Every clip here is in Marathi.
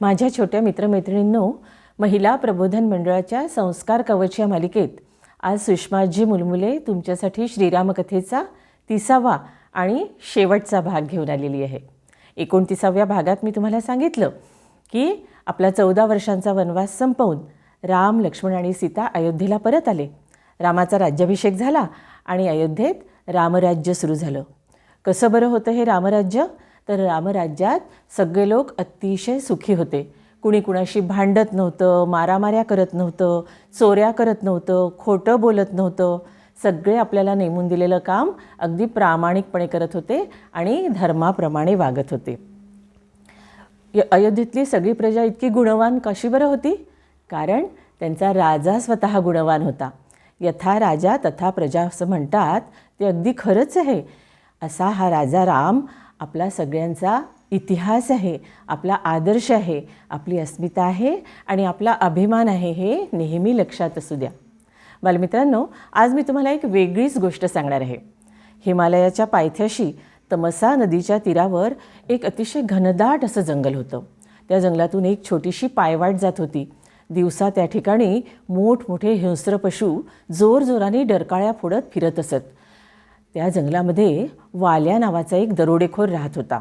माझ्या छोट्या मित्रमैत्रिणींनो महिला प्रबोधन मंडळाच्या संस्कार कवच या मालिकेत आज सुषमाजी मुलमुले तुमच्यासाठी श्रीरामकथेचा तिसावा आणि शेवटचा भाग घेऊन आलेली आहे. एकोणतीसाव्या भागात मी तुम्हाला सांगितलं की आपला चौदा वर्षांचा वनवास संपवून राम लक्ष्मण आणि सीता अयोध्येला परत आले. रामाचा राज्याभिषेक झाला आणि अयोध्येत रामराज्य सुरू झालं. कसं बरं होतं हे रामराज्य? तर रामराज्यात सगळे लोक अतिशय सुखी होते. कुणी कुणाशी भांडत नव्हतं मारामाऱ्या करत नव्हतं चोऱ्या करत नव्हतं खोटं बोलत नव्हतं. सगळे आपल्याला नेमून दिलेलं काम अगदी प्रामाणिकपणे करत होते आणि धर्माप्रमाणे वागत होते. अयोध्येतली सगळी प्रजा इतकी गुणवान कशी बरं होती? कारण त्यांचा राजा स्वतः गुणवान होता. यथा राजा तथा प्रजा असं म्हणतात ते अगदी खरंच आहे. असा हा राजा राम आपला सगळ्यांचा इतिहास आहे आपला आदर्श आहे आपली अस्मिता आहे आणि आपला अभिमान आहे हे नेहमी लक्षात असू द्या. बालमित्रांनो आज मी तुम्हाला एक वेगळीच गोष्ट सांगणार आहे. हिमालयाच्या पायथ्याशी तमसा नदीच्या तीरावर एक अतिशय घनदाट असं जंगल होतं. त्या जंगलातून एक छोटीशी पायवाट जात होती. दिवसा त्या ठिकाणी मोठमोठे हिंस्र पशु जोरजोराने डरकाळ्या फोडत फिरत असत. त्या जंगलामध्ये वाल्या नावाचा एक दरोडेखोर राहत होता.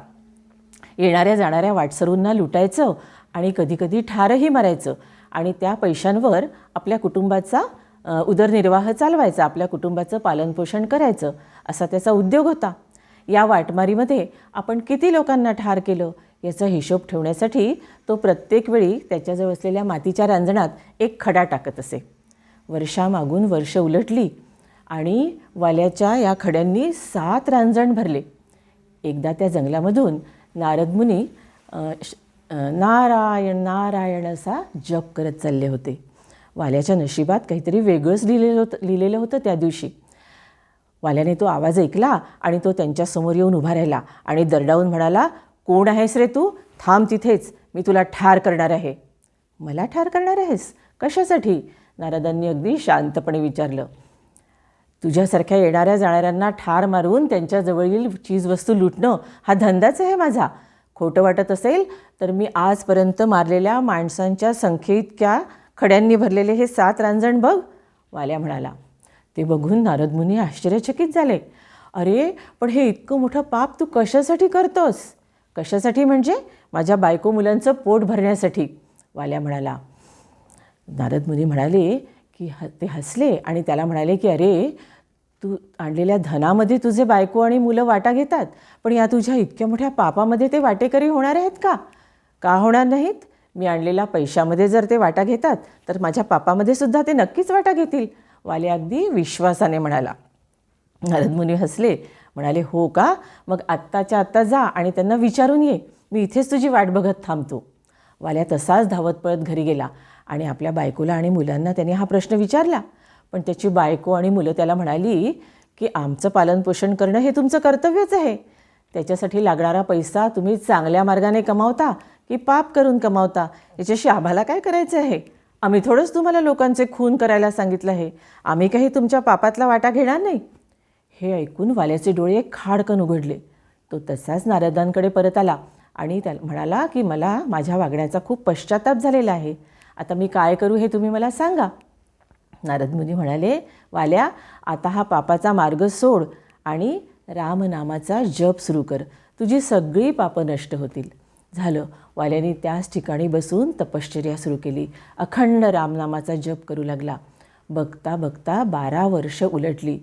येणाऱ्या जाणाऱ्या वाटसरूंना लुटायचं आणि कधीकधी ठारही मारायचं आणि त्या पैशांवर आपल्या कुटुंबाचा उदरनिर्वाह चालवायचा आपल्या कुटुंबाचं पालनपोषण करायचं असा त्याचा उद्योग होता. या वाटमारीमध्ये आपण किती लोकांना ठार केलं याचा हिशोब ठेवण्यासाठी तो प्रत्येक वेळी त्याच्याजवळ असलेल्या मातीच्या रांजणात एक खडा टाकत असे. वर्षामागून वर्ष उलटली. आणि वाल्याच्या या खड्यांनी सात रांजण भरले. एकदा त्या जंगलामधून नारद मुनी श- नारायण नारायण असा जप करत चालले होते. वाल्याच्या नशिबात काहीतरी वेगळंच लिहिलेलं होतं लिहिलेलं होतं त्या दिवशी. वाल्याने तो आवाज ऐकला आणि तो त्यांच्यासमोर येऊन उभा राहिला आणि दरडावून म्हणाला कोण आहेस रे तू? थांब तिथेच मी तुला ठार करणार आहे. मला ठार करणार आहेस? कशासाठी? नारदांनी अगदी शांतपणे विचारलं. तुझ्यासारख्या येणाऱ्या जाणाऱ्यांना ठार मारून त्यांच्याजवळील चीजवस्तू लुटणं हा धंदाच आहे माझा. खोटं वाटत असेल तर मी आजपर्यंत मारलेल्या माणसांच्या संख्येइतक्या खड्यांनी भरलेले हे सात रांजण बघ वाल्या म्हणाला. ते बघून नारद मुनी आश्चर्यचकित झाले. अरे पण हे इतकं मोठं पाप तू कशासाठी करतोस? कशासाठी म्हणजे? माझ्या बायको मुलांचं पोट भरण्यासाठी वाल्या म्हणाला. नारद मुनी म्हणाले की ह ते हसले आणि त्याला म्हणाले की अरे तू आणलेल्या धनामध्ये तुझे बायको आणि मुलं वाटा घेतात पण या तुझ्या इतक्या मोठ्या पापामध्ये ते वाटेकरी होणार आहेत का? का होणार नाहीत? मी आणलेल्या पैशामध्ये जर ते वाटा घेतात तर माझ्या पापामध्ये सुद्धा ते नक्कीच वाटा घेतील. वाले अगदी विश्वासाने म्हणाला. नारदमुनी हसले म्हणाले हो का? मग आत्ताच्या आत्ता जा आणि त्यांना विचारून ये. मी इथेच तुझी वाट बघत थांबतो. वाल्या तसाच धावत पळत घरी गेला. आणि आपल्या बायकोला आणि मुलांना त्याने हा प्रश्न विचारला. पण त्याची बायको आणि मुलं त्याला म्हणाली की आमचं पालनपोषण करणं हे तुमचं कर्तव्यच आहे. त्याच्यासाठी लागणारा पैसा तुम्ही चांगल्या मार्गाने कमावता की पाप करून कमावता? याच्याशी आम्हाला काय करायचं आहे? आम्ही थोडंच तुम्हाला लोकांचे खून करायला सांगितलं आहे. आम्ही काही तुमच्या पापातला वाटा घेणार नाही. हे ऐकून वाल्याचे डोळे खाडकन उघडले. तो तसाच नारदांकडे परत आला आणि त्या म्हणाला की मला माझ्या वागण्याचा खूप पश्चाताप झालेला आहे. आता मी काय करू हे तुम्ही मला सांगा. नारद मुनी म्हणाले वाल्या आता हा पापाचा मार्ग सोड आणि रामनामाचा जप सुरू कर. तुझी सगळी पापं नष्ट होतील. झालं. वाल्याने त्याच ठिकाणी बसून तपश्चर्या सुरू केली. अखंड रामनामाचा जप करू लागला. बघता बघता बारा वर्ष उलटली.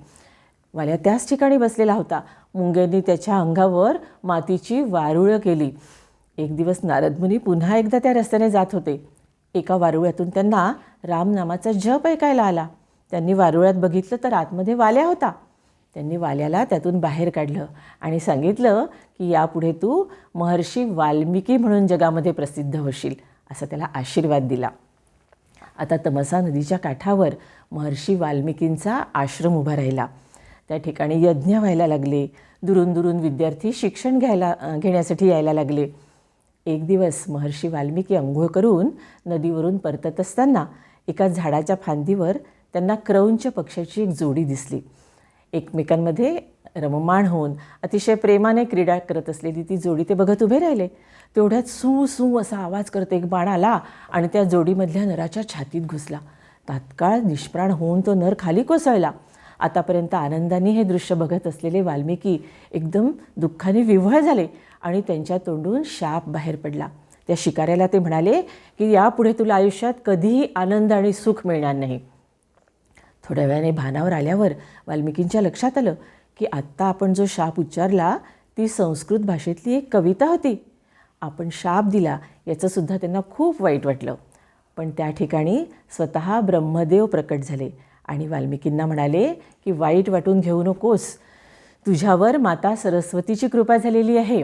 वाल्या त्याच ठिकाणी बसलेला होता. मुंग्यांनी त्याच्या अंगावर मातीची वारुळं केली. एक दिवस नारदमुनी पुन्हा एकदा त्या रस्त्याने जात होते. एका वारुळ्यातून त्यांना रामनामाचा जप ऐकायला आला. त्यांनी वारुळ्यात बघितलं तर आतमध्ये वाल्या होता. त्यांनी वाल्याला त्यातून बाहेर काढलं आणि सांगितलं की यापुढे तू महर्षी वाल्मिकी म्हणून जगामध्ये प्रसिद्ध होशील असा त्याला आशीर्वाद दिला. आता तमसा नदीच्या काठावर महर्षी वाल्मिकींचा आश्रम उभा राहिला. त्या ठिकाणी यज्ञ व्हायला लागले. दुरून दुरून विद्यार्थी शिक्षण घ्यायला घेण्यासाठी यायला लागले. एक दिवस महर्षी वाल्मिकी अंघोळ करून नदीवरून परतत असताना एका झाडाच्या फांदीवर त्यांना क्रौंच पक्षाची एक जोडी दिसली. एकमेकांमध्ये रममाण होऊन अतिशय प्रेमाने क्रीडा करत असलेली ती जोडी ते बघत उभे राहिले. तेवढ्यात सू सू असा आवाज करत एक बाण आला आणि त्या जोडीमधल्या नराच्या छातीत घुसला. तात्काळ निष्प्राण होऊन तो नर खाली कोसळला. आतापर्यंत आनंदाने हे दृश्य बघत असलेले वाल्मिकी एकदम दुःखाने विव्हळ झाले आणि त्यांच्या तोंडून शाप बाहेर पडला. त्या शिकाऱ्याला ते म्हणाले की यापुढे तुला आयुष्यात कधीही आनंद आणि सुख मिळणार नाही. थोड्या वेळाने भानावर आल्यावर वाल्मिकींच्या लक्षात आलं की आत्ता आपण जो शाप उच्चारला ती संस्कृत भाषेतली एक कविता होती. आपण शाप दिला याचंसुद्धा त्यांना खूप वाईट वाटलं. पण त्या ठिकाणी स्वतः ब्रह्मदेव प्रकट झाले. आणि वाल्मिकींना म्हणाले की वाईट वाटून घेऊ नकोस. तुझ्यावर माता सरस्वतीची कृपा झालेली आहे.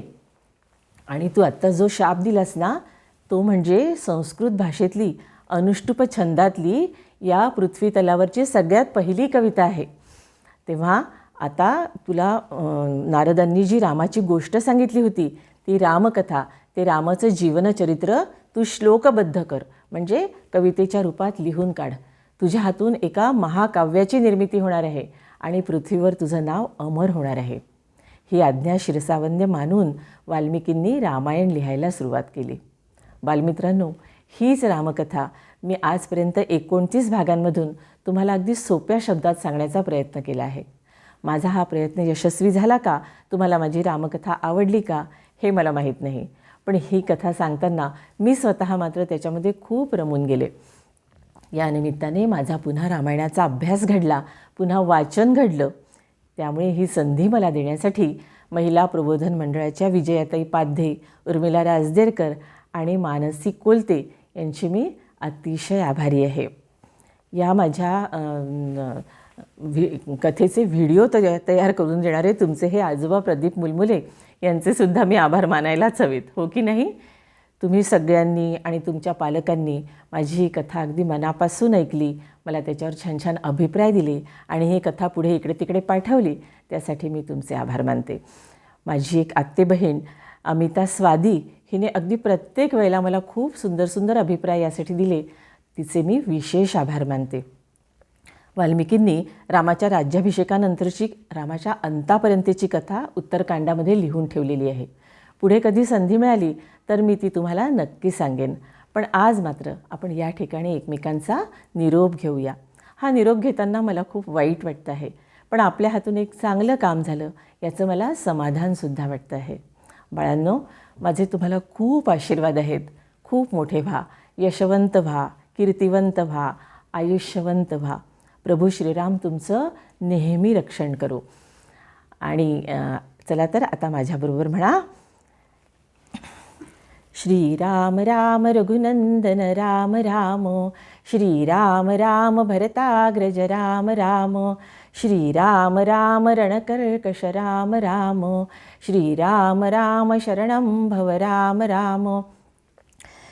आणि तू आत्ता जो शाप दिलास ना तो म्हणजे संस्कृत भाषेतली अनुष्टुप छंदातली या पृथ्वी तलावरची सगळ्यात पहिली कविता आहे. तेव्हा आता तुला नारदांनी जी रामाची गोष्ट सांगितली होती ती रामकथा ते रामाचं जीवनचरित्र तू श्लोकबद्ध कर. म्हणजे कवितेच्या रूपात लिहून काढ. तुझ्या हातून एका महाकाव्याची निर्मिती होणार आहे आणि पृथ्वीवर तुझं नाव अमर होणार आहे. ही आज्ञा शिरसावंद्य मानून वाल्मिकींनी रामायण लिहायला सुरुवात केली. बालमित्रांनो हीच रामकथा मी आजपर्यंत एकोणतीस भागांमधून तुम्हाला अगदी सोप्या शब्दात सांगण्याचा प्रयत्न केला आहे. माझा हा प्रयत्न यशस्वी झाला का? तुम्हाला माझी रामकथा आवडली का? हे मला माहीत नाही. पण ही कथा सांगताना मी स्वतः मात्र त्याच्यामध्ये खूप रमून गेले. या निमित्ताने माझा पुन्हा रामायणाचा अभ्यास घडला पुन्हा वाचन घडलं. त्यामुळे ही संधी मला देण्यासाठी महिला प्रबोधन मंडळाच्या विजयाताई पाध्ये उर्मिला राजदेरकर आणि मानसी कोलते यांची मी अतिशय आभारी आहे. या माझ्या व्हि कथेचे व्हिडिओ तया तयार करून देणारे तुमचे हे आजोबा प्रदीप मुलमुले यांचेसुद्धा मी आभार मानायलाच हवेत हो की नाही? तुम्ही सगळ्यांनी आणि तुमच्या पालकांनी माझी ही कथा अगदी मनापासून ऐकली मला त्याच्यावर छान छान अभिप्राय दिले आणि ही कथा पुढे इकडे तिकडे पाठवली त्यासाठी मी तुमचे आभार मानते. माझी एक आत्ते बहीण अमिता स्वादी हिने अगदी प्रत्येक वेळेला मला खूप सुंदर सुंदर अभिप्राय यासाठी दिले तिचे मी विशेष आभार मानते. वाल्मिकींनी रामाच्या राज्याभिषेकानंतरची रामाच्या अंतापर्यंतची कथा उत्तरकांडामध्ये लिहून ठेवलेली आहे. पुढे कधी संधी मिळाली तर मी ती तुम्हाला नक्की सांगेन. पण आज मात्र आपण या ठिकाणी एकमेकांचा निरोप घेऊया. हा निरोप घेताना मला खूप वाईट वाटतं आहे. पण आपल्या हातून एक चांगलं काम झालं याचं मला समाधानसुद्धा वाटतं आहे. बाळांनो माझे तुम्हाला खूप आशीर्वाद आहेत. खूप मोठे व्हा. यशवंत व्हा. कीर्तिवंत व्हा. आयुष्यवंत व्हा. प्रभू श्रीराम तुमचं नेहमी रक्षण करो. आणि चला तर आता माझ्याबरोबर म्हणा श्रीराम राम रघुनंदन राम राम। श्रीराम राम भरताग्रज राम राम। श्रीराम राम रणकर्कश राम राम। श्रीराम राम शरणं भव राम राम।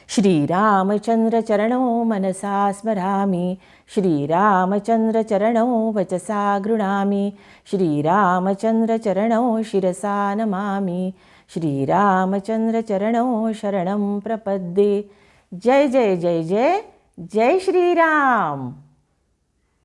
श्रीरामचन्द्रचरणो मनसा स्मरामि। श्रीरामचन्द्रचरणो वचसा गृणामि। श्रीरामचन्द्रचरणो शिरसा नमामि। श्रीरामचन्द्रचरणो शरणं प्रपद्ये। जय जय जय जय जय श्रीराम।